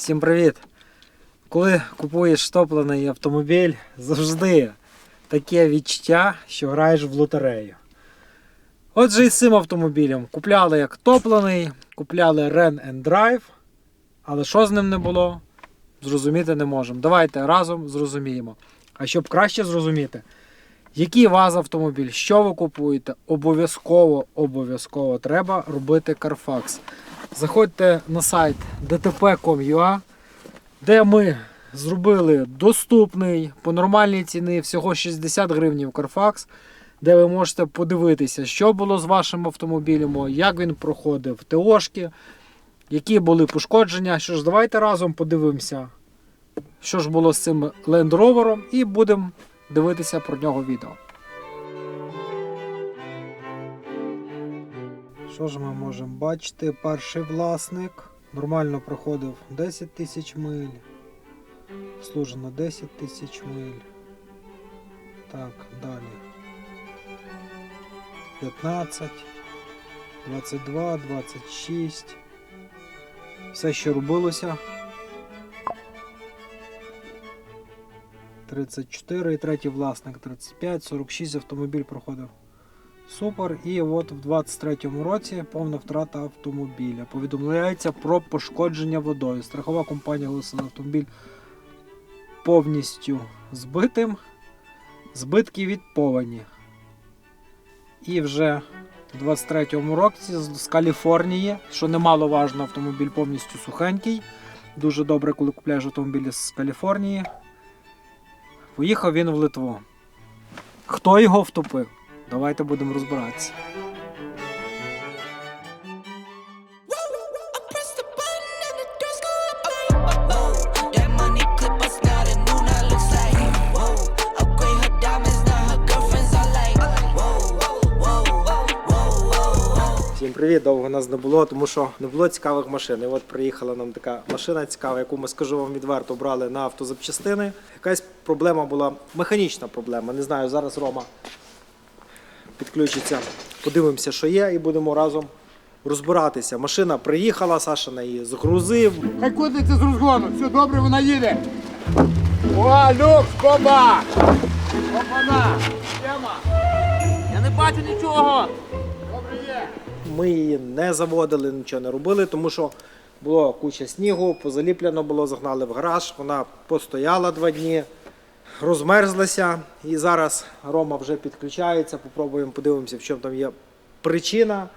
Всім привіт! Коли купуєш топлений автомобіль, завжди таке відчуття, що граєш в лотерею. Отже, і з цим автомобілем купляли як топлений, купляли Ren Drive, але що з ним не було, зрозуміти не можемо. Давайте разом зрозуміємо. А щоб краще зрозуміти, який вас автомобіль, що ви купуєте, обов'язково, обов'язково треба робити Carfax. Заходьте на сайт dtp.com.ua, де ми зробили доступний по нормальній ціні всього 60 гривень Carfax, де ви можете подивитися, що було з вашим автомобілем, як він проходив ТОшки, які були пошкодження. Що ж, давайте разом подивимося, що ж було з цим Land Rover, і будемо дивитися про нього відео. Що ж ми можемо бачити? Перший власник нормально проходив 10 тисяч миль. Служено 10 тисяч миль. Так, далі. 15, 22, 26. Все, що робилося. 34 і третій власник 35, 46 автомобіль проходив. Супер. І от в 23-му році повна втрата автомобіля. Повідомляється про пошкодження водою. Страхова компанія оголосила автомобіль повністю збитим. Збитки від повені. І вже в 23-му році з Каліфорнії, що немало важно, автомобіль повністю сухенький. Дуже добре, коли купляєш автомобіль з Каліфорнії. Поїхав він в Литву. Хто його втопив? Давайте будемо розбиратися. Всім привіт, довго нас не було, тому що не було цікавих машин. І от приїхала нам така машина цікава, яку ми скажу вам відверто брали на автозапчастини. Якась проблема була, механічна проблема. Не знаю, зараз Рома підключиться. Подивимося, що є, і будемо разом розбиратися. Машина приїхала, Саша на її згрузив. Хай котиться з розгону, все добре, вона їде. О, люкс, коба! Опана! Тема! Я не бачу нічого! Добре є! Ми її не заводили, нічого не робили, тому що було куча снігу, позаліплено було, загнали в гараж, вона постояла два дні, розмерзлася. І зараз Рома вже підключається, попробуємо подивимося, в чому там є причина.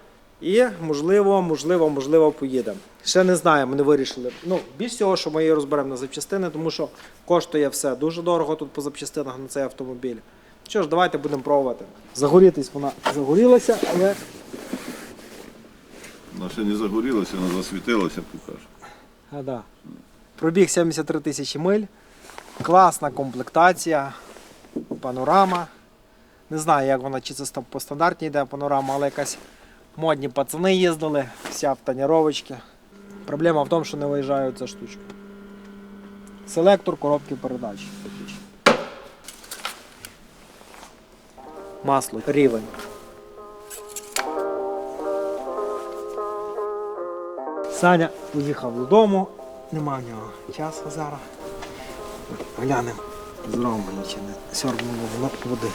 І можливо, можливо, можливо, поїдемо. Ще не знаємо, не вирішили. Ну, більш всього, що ми її розберемо на запчастини, тому що коштує все дуже дорого тут по запчастинах на цей автомобіль. Що ж, давайте будемо пробувати. Загорітись вона загорілася, але Вона ще не загорілася, вона засвітилася поки що. А, да. Пробіг 73 тисячі миль. Класна комплектація. Панорама. Не знаю, як вона, чи це по стандартній йде панорама, але якась модні пацани їздили, вся в тоніровочці. Проблема в тому, що не виїжджає ця штучка. Селектор коробки передач. Масло, рівень. Саня уїхав додому, нема в нього часу зараз. Глянемо, зробимо чи не сьорбнуло в води.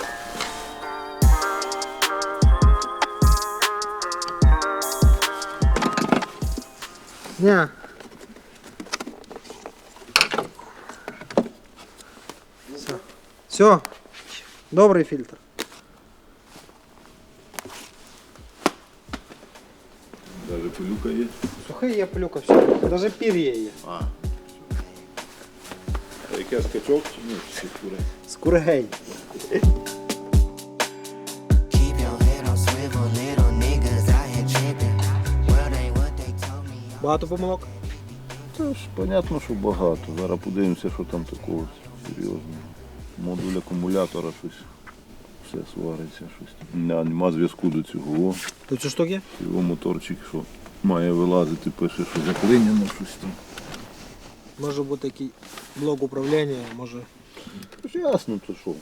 Ні. Все. Все. Добрий фільтр. Навіть пилюка є. Сухий є плюка, все. Навіть пір'я є. А. Яке скачок чи ні? Чи me. Багато помилок. Це ж понятно, що багато. Зараз подивимося, що там такого серйозного. Модуль акумулятора щось. Все свариться, щось. Не, нема зв'язку до цього. О, Тут цю штуки? Його моторчик, що має вилазити, пише, що заклинено щось там. Може бути такий блок управління, може. Тож ясно, то що.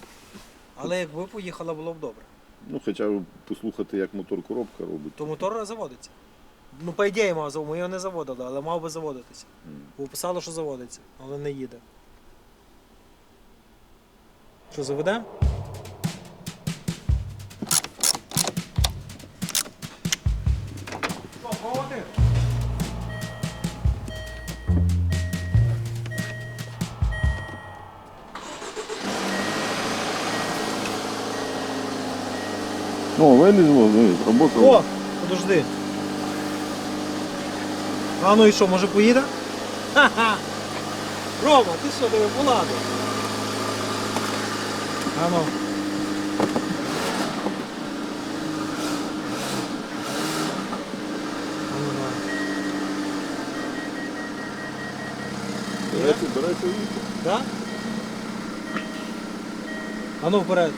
Але якби поїхала, було б добре. Ну, хоча б послухати, як мотор коробка робить. То мотор заводиться. Ну, по ідеї мав заводити, ми його не заводили, але мав би заводитися. Бо писало, що заводиться, але не їде. Що, заведемо? О, вилізло, виліз, робота. О, подожди. А ну і що, може поїде? Ха-ха! Рома, ти що тебе поладу? А ну. А ну, давай. Вітер. Да? А ну вперед.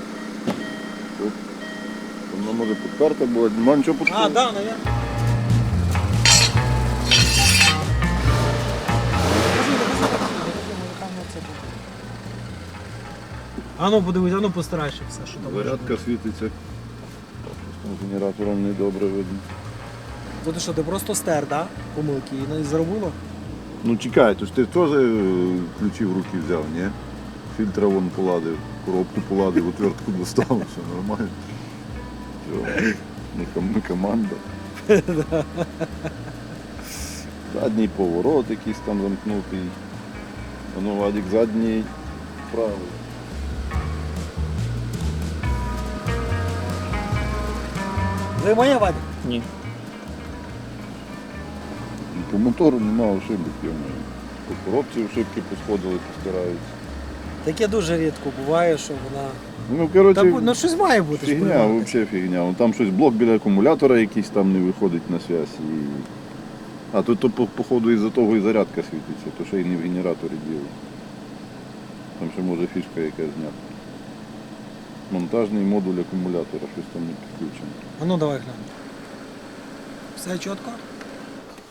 Може підперта була, нема нічого під А, да, наверное. А ну подивись, а ну постарайся все, що там. Зарядка світиться. Генератором не добре видно. Ну ти що, ти просто стер, да? Помилки і не зробило? Ну чекай, то ж ти теж е, ключі в руки взяв, ні? Фільтра вон поладив, коробку поладив, отвертку доставив, все нормально. Все, не, команда. Задній поворот якийсь там замкнутий. Воно Вадик задній правий. Ви моє Вадик? Ні. Ну, По мотору немає ошибок, я маю. По коробці ошибки посходили, постираються. Таке дуже рідко буває, що вона. Ну, коротше, Та, ну щось має бути. ж Фігня, взагалі фігня. Вон Там щось блок біля акумулятора якийсь там не виходить на зв'язь. І... А тут то, по- походу із-за того і зарядка світиться, то ще й не в генераторі діло. Там ще може фішка якась знята. Монтажний модуль акумулятора, щось там не підключено. А ну давай глянемо. Все чітко?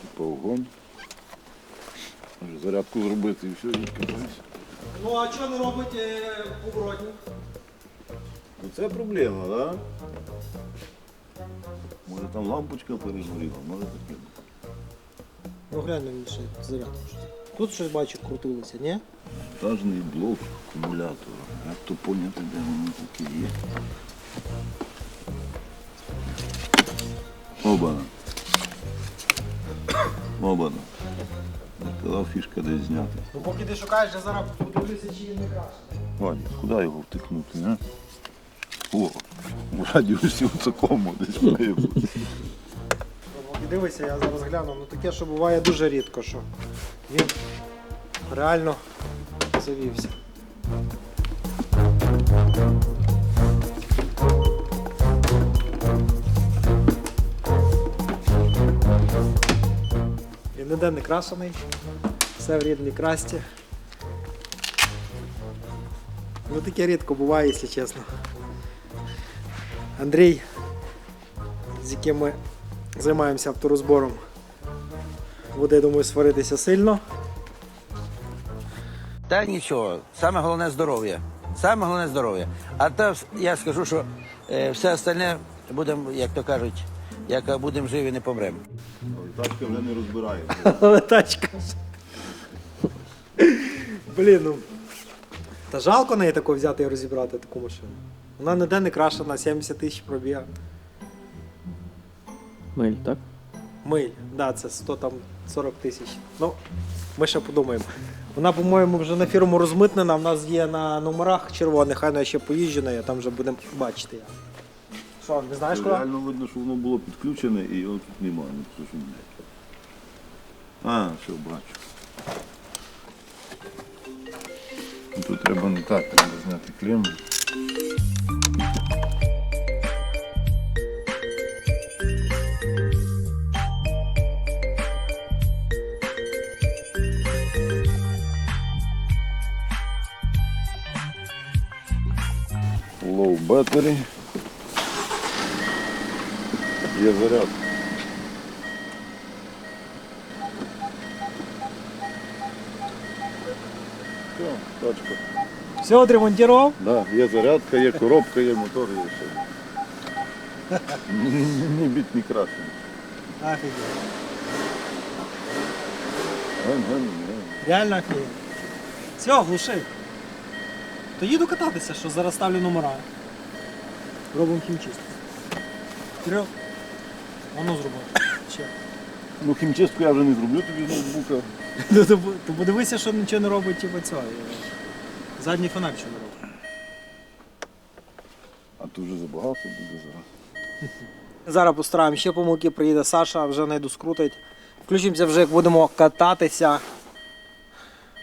Типа огонь. Зарядку зробити і все, і кидаюся. Ну а що не робить е, поворотник? Ну це проблема, так? Да? Може там лампочка перегоріла, може таке. Ну глянь він ще зарядку. щось. Тут щось бачу крутилося, ні? Монтажний блок акумулятора. Як то поняти, де воно таке є. Обана. Обана. Я фішка десь зняти. Ну поки ти шукаєш, я зараз подивлюся, чи він не краще. Ваня, куди його втикнути, а? О, в радіусі такому десь має бути. І дивися, я зараз гляну. Ну таке, що буває дуже рідко, що він реально завівся. Він ніде не крашений, все в рідній красті. Ну таке рідко буває, якщо чесно. Андрій, з яким ми займаємося авторозбором. Буде, я думаю, сваритися сильно. Та нічого, саме головне здоров'я. Саме головне здоров'я. А то я скажу, що е, все остальне будемо, як то кажуть, як будемо живі, не помремо. Тачка вже не розбирає. Але тачка. Блін, ну. Та жалко неї таку взяти і розібрати таку машину. Вона ніде не крашена, 70 тисяч пробіга. Миль, так? Миль, да, це 100 там 40 тисяч. Ну, ми ще подумаємо. Вона, по-моєму, вже на фірму розмитнена, в нас є на номерах червоних, хай я ще поїжджу на неї, там вже будемо бачити. як. Що, не знаєш куди? Реально видно, що воно було підключене і його тут немає. Ну, це. А, все, бачу. Тут треба не так, треба зняти клемму. Low battery. Є заряд. Все, тачка. Все відремонтував? Да, є зарядка, є коробка, є мотор, є все. Ні біт, ні крашений. Офігеть. Реально офігеть. Все, глуши. То їду кататися, що зараз ставлю номера. Робимо хімчистку. Вперед. Воно зробимо. Ще. Ну хімчистку я вже не зроблю тобі з ноутбука. Ну, то, то подивися, що нічого не робить, типу цього. Задній фонарь що не робить. А то вже забагато буде зараз. Зараз постараємо ще помилки, приїде Саша, вже найду скрутить. Включимося вже, як будемо кататися,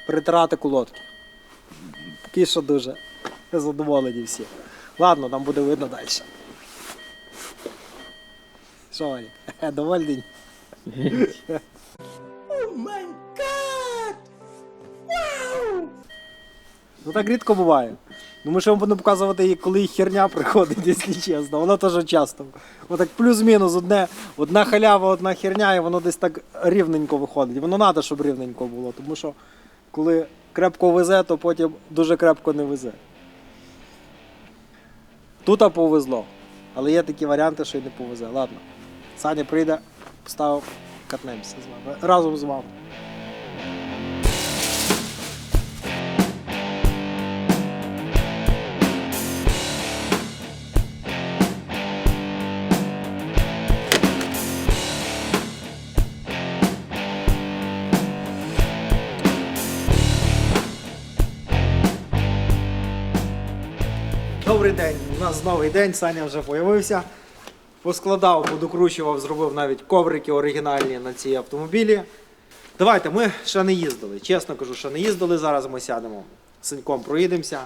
притирати колодки. Поки що дуже задоволені всі. Ладно, там буде видно далі. Що, Ваня, довольний? Ну так рідко буває. Думаю, що я вам буду показувати, коли їх херня приходить, якщо чесно. Воно теж часто. Отак плюс-мінус одне, одна халява, одна херня, і воно десь так рівненько виходить. Воно треба, щоб рівненько було, тому що коли крепко везе, то потім дуже крепко не везе. Тут повезло. Але є такі варіанти, що й не повезе. Ладно. Саня прийде, поставив, катнемося з вами. Разом з вами. Добрий день, у нас новий день, Саня вже появився. Поскладав, подокручував, зробив навіть коврики оригінальні на ці автомобілі. Давайте, ми ще не їздили. Чесно кажу, ще не їздили. Зараз ми сядемо Синьком, проїдемося.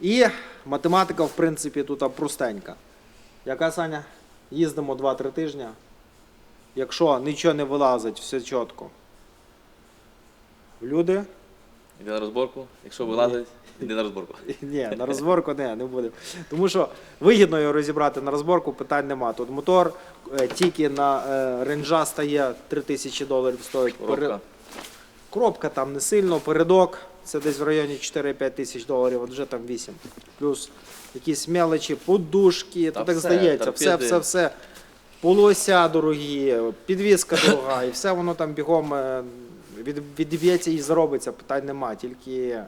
І математика, в принципі, тут простенька. Яка Саня? Їздимо 2-3 тижні. Якщо нічого не вилазить, все чітко. Люди Іди на розборку. Якщо вилазить, іди на розборку. Ні, на розборку не, не буде. Тому що вигідно його розібрати на розборку, питань нема. Тут мотор е, тільки на е, ренджа стає 3000 доларів стоїть. Пере- Коробка. Коробка там не сильно, передок це десь в районі 4-5 тисяч доларів, от вже там 8. Плюс якісь мелочі, подушки, Та то так все, здається, все, торпеди. все, все. Полуося дорогі, підвізка дорога, і все воно там бігом е, від, відіб'ється і заробиться, питань нема. Тільки,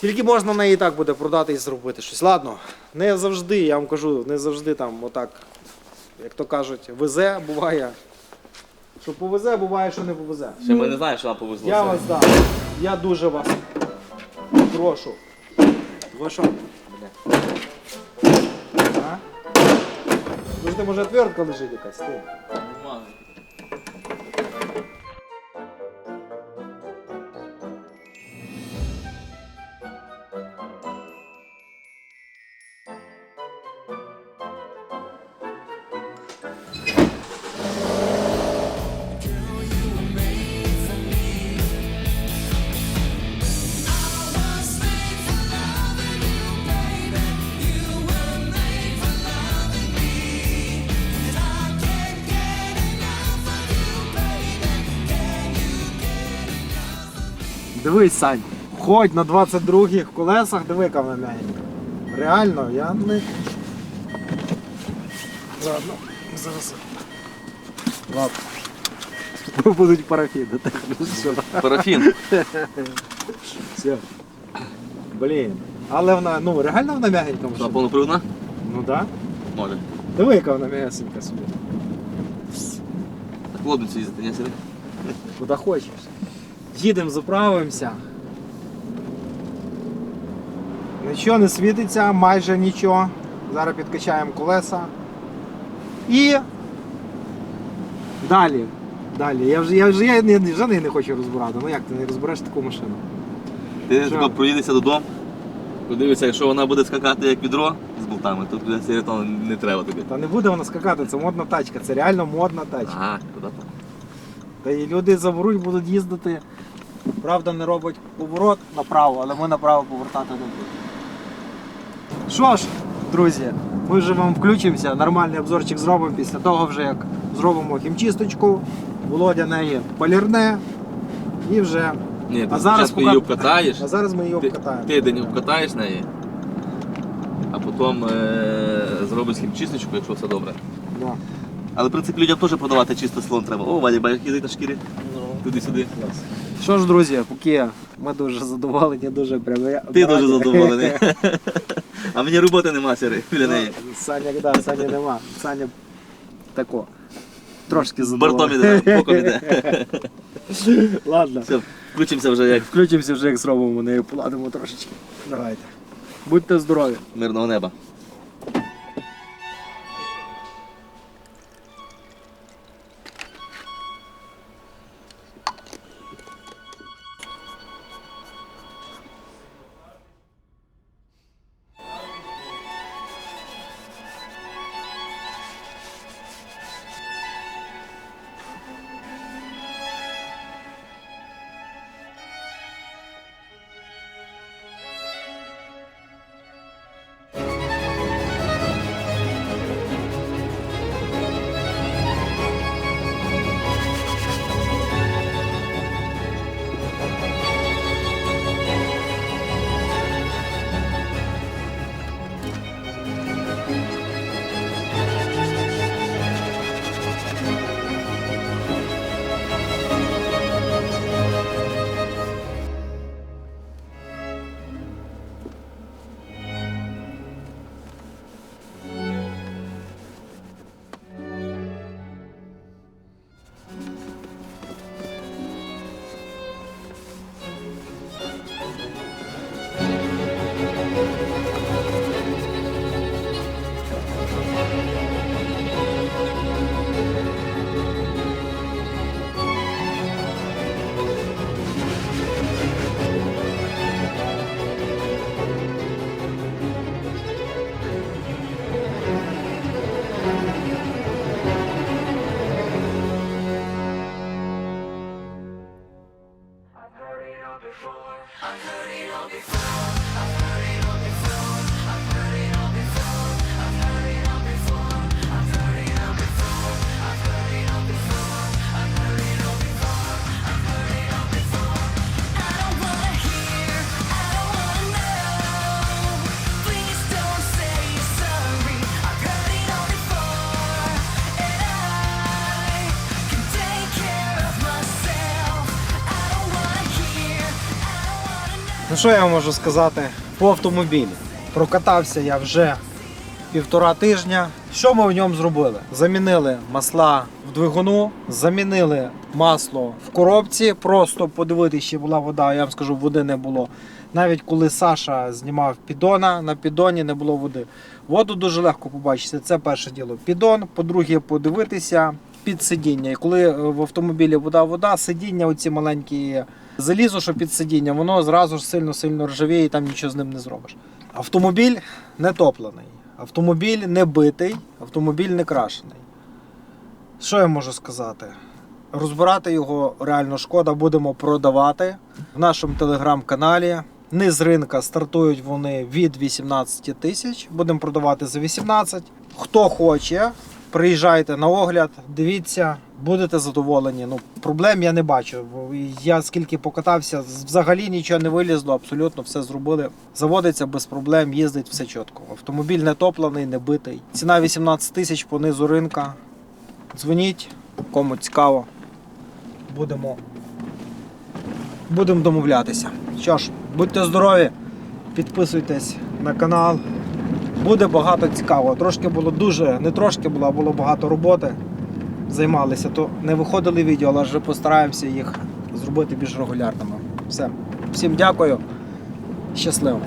тільки можна на неї так буде продати і зробити щось. Ладно, не завжди, я вам кажу, не завжди там отак, як то кажуть, везе, буває. Що повезе, буває, що не повезе. Ще ми не знаємо, що нам повезло. Я вас дам. Я дуже вас прошу. Ви що? А? Слушайте, може отвертка лежить якась? Ти? Дивись, Сань, ходь на 22-х колесах, диви мене. Реально, я не. Ладно, зараз. Ладно. Будуть парафіни, так ну все. Парафін. Все. Блін. Але вона, ну реально вона м'ягенька Вона машина. повноприводна? Ну так. Да. Може. Диви, яка вона м'ягесенька собі. Так лодиться їздити, не сиди. Куди хочеш. Їдемо, заправимося. Нічого не світиться, майже нічого. Зараз підкачаємо колеса. І далі. Далі. Я вже, я вже, я не, вже не, не хочу розбирати. Ну як ти не розбереш таку машину? Ти Що? проїдешся додому. Подивишся, якщо вона буде скакати як відро з болтами, то буде сиретон не треба тобі. Та не буде вона скакати, це модна тачка, це реально модна тачка. А, куди там? Та і люди заберуть, будуть їздити. Правда, не робить поворот направо, але ми направо повертати не будемо. Що ж, друзі, ми вже вам включимося, нормальний обзорчик зробимо після того, вже як зробимо хімчисточку, Володя неї полірне і вже. Ні, ти А зараз поки- її обкатаєш, А зараз ми її ти- обкатаємо. тиждень обкатаєш неї, а потім е- зробиш хімчисточку, якщо все добре. Да. Але в принципі людям теж продавати чисто салон треба. О, Вадик, бачиш, їздить на шкірі. Туди-сюди. Що ж, друзі, поки ми дуже задоволені, дуже прямо. Ти дуже задоволений. А мені роботи нема сіри біля неї. Саня, да, Саня нема. Саня тако. Трошки З бортом задоволений. іде, боком іде. Ладно. Все, включимося вже як Включимося вже, як зробимо, нею поладимо трошечки. Давайте. Будьте здорові. мирного неба. Що я можу сказати по автомобілі? Прокатався я вже півтора тижня. Що ми в ньому зробили? Замінили масла в двигуну, замінили масло в коробці. Просто подивитися, ще була вода. Я вам скажу, води не було. Навіть коли Саша знімав піддона, на піддоні не було води. Воду дуже легко побачити. Це перше діло. Піддон, по-друге, подивитися під сидіння. І коли е, в автомобілі вода, вода, сидіння, оці маленькі залізо, що під сидіння, воно зразу ж сильно-сильно ржавіє і там нічого з ним не зробиш. Автомобіль не топлений, автомобіль не битий, автомобіль не крашений. Що я можу сказати? Розбирати його реально шкода, будемо продавати в нашому телеграм-каналі. Низ ринка стартують вони від 18 тисяч. Будемо продавати за 18. Хто хоче, приїжджайте на огляд, дивіться, будете задоволені. Ну, проблем я не бачу. Я скільки покатався, взагалі нічого не вилізло, абсолютно все зробили. Заводиться без проблем, їздить все чітко. Автомобіль не топлений, не битий. Ціна 18 тисяч по низу ринка. Дзвоніть, кому цікаво. Будемо, будемо домовлятися. Що ж, будьте здорові, підписуйтесь на канал. Буде багато цікавого. Трошки було дуже, не трошки було, а було багато роботи. Займалися, то не виходили відео, але вже постараємося їх зробити більш регулярними. Все. Всім дякую. Щасливо.